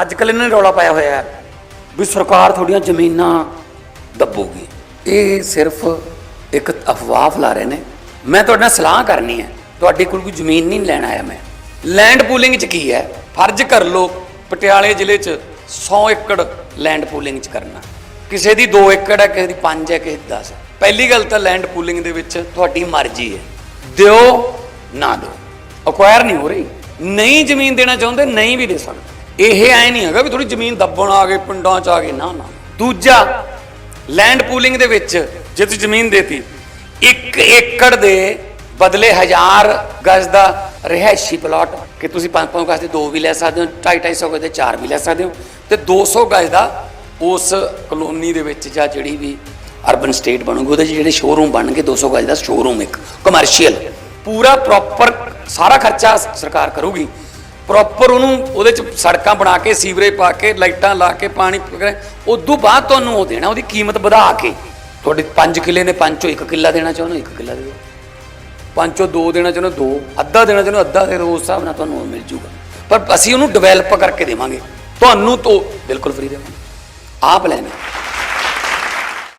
ਅੱਜ ਕੱਲ ਇਹਨਾਂ ਨੇ ਰੌਲਾ ਪਾਇਆ ਹੋਇਆ ਹੈ ਵੀ ਸਰਕਾਰ ਤੁਹਾਡੀਆਂ ਜ਼ਮੀਨਾਂ ਦੱਬੂਗੀ। ਇਹ ਸਿਰਫ ਇੱਕ ਅਫਵਾਹ ਫੈਲਾ ਰਹੇ ਨੇ। ਮੈਂ ਤੁਹਾਡੇ ਨਾਲ ਸਲਾਹ ਕਰਨੀ ਹੈ। ਤੁਹਾਡੇ ਕੋਲ ਕੋਈ ਜ਼ਮੀਨ ਨਹੀਂ ਲੈਣ ਆਇਆ ਮੈਂ। ਲੈਂਡ ਪੂਲਿੰਗ 'ਚ ਕੀ ਹੈ? ਫਰਜ਼ ਕਰ ਲਓ ਪਟਿਆਲੇ ਜ਼ਿਲ੍ਹੇ 'ਚ 100 ਏਕੜ ਲੈਂਡ ਪੂਲਿੰਗ 'ਚ ਕਰਨਾ। ਕਿਸੇ ਦੀ 2 ਏਕੜ ਹੈ, ਕਿਸੇ ਦੀ 5 ਹੈ, ਕਿਸੇ ਦੀ 10 ਹੈ। ਪਹਿਲੀ ਗੱਲ ਤਾਂ ਲੈਂਡ ਪੂਲਿੰਗ ਦੇ ਵਿੱਚ ਤੁਹਾਡੀ ਮਰਜ਼ੀ ਹੈ। ਦਿਓ, ਨਾ ਦਿਓ। ਅਕਵਾਇਰ ਨਹੀਂ ਹੋ ਰਹੀ। ਨਹੀਂ ਜ਼ਮੀਨ ਦੇਣਾ ਚਾਹੁੰਦੇ, ਨਹੀਂ ਵੀ ਦੇ ਸਕਦੇ। ਇਹ ਐ ਨਹੀਂ ਹੈਗਾ ਵੀ ਥੋੜੀ ਜ਼ਮੀਨ ਦੱਬਣ ਆ ਗਏ, ਪਿੰਡਾਂ 'ਚ ਆ ਗਏ, ਨਾ ਨਾ। ਦੂਜਾ ਲੈਂਡ ਪੂਲਿੰਗ ਦੇ ਵਿੱਚ ਜੇ ਤੁਸੀਂ ਜ਼ਮੀਨ ਦੇਤੀ 1 ਏਕੜ ਦੇ ਬਦਲੇ 1000 ਗਜ਼ ਦਾ ਰਿਹਾਇਸ਼ੀ ਪਲਾਟ ਕਿ ਤੁਸੀਂ 5-5 ਗਜ਼ ਦੇ ਦੋ ਵੀ ਲੈ ਸਕਦੇ ਹੋ 2.5 ਗਜ਼ ਦੇ ਚਾਰ ਵੀ ਲੈ ਸਕਦੇ ਹੋ, ਤੇ 200 ਗਜ਼ ਦਾ ਉਸ ਕਲੋਨੀ ਦੇ ਵਿੱਚ ਜਾਂ ਜਿਹੜੀ ਵੀ ਅਰਬਨ ਸਟੇਟ ਬਣੂਗੀ, ਉਹਦੇ 'ਚ ਜਿਹੜੇ ਸ਼ੋਰੂਮ ਬਣਨਗੇ 200 ਗਜ਼ ਦਾ ਸ਼ੋਰੂਮ ਇੱਕ ਕਮਰਸ਼ੀਅਲ ਪੂਰਾ ਪ੍ਰੋਪਰ ਸਾਰਾ ਖਰਚਾ ਸਰਕਾਰ ਕਰੂਗੀ। ਪ੍ਰੋਪਰ ਉਹਨੂੰ ਉਹਦੇ ਚ ਸੜਕਾਂ ਬਣਾ ਕੇ ਸੀਵਰੇਜ ਪਾ ਕੇ ਲਾਈਟਾਂ ਲਾ ਕੇ ਪਾਣੀ ਉਦੋਂ ਬਾਅਦ ਤੁਹਾਨੂੰ ਉਹ ਦੇਣਾ ਉਹਦੀ ਕੀਮਤ ਵਧਾ ਕੇ। ਤੁਹਾਡੇ 5 ਕਿੱਲੇ ਨੇ ਪੰਜੋਂ 1 ਕਿੱਲਾ ਦੇਣਾ ਚਾਹੁੰਦੇ 1 ਕਿੱਲਾ ਦੇ ਦਿਓ। ਪੰਜੋਂ 2 ਦੇਣਾ ਚਾਹੁੰਦੇ 2 ਅੱਧਾ ਦੇਣਾ ਚਾਹੁੰਦੇ ਅੱਧਾ ਦੇ ਦਿਓ, ਉਸ ਹਿਸਾਬ ਨਾਲ ਤੁਹਾਨੂੰ ਉਹ ਮਿਲ ਜੂਗਾ। ਪਰ ਅਸੀਂ ਉਹਨੂੰ ਡਿਵੈਲਪ ਕਰਕੇ ਦੇਵਾਂਗੇ। ਤੁਹਾਨੂੰ ਤੋਂ ਬਿਲਕੁਲ ਫ੍ਰੀ ਦੇਵਾਂਗੇ। ਆਪ ਲੈਣਾ।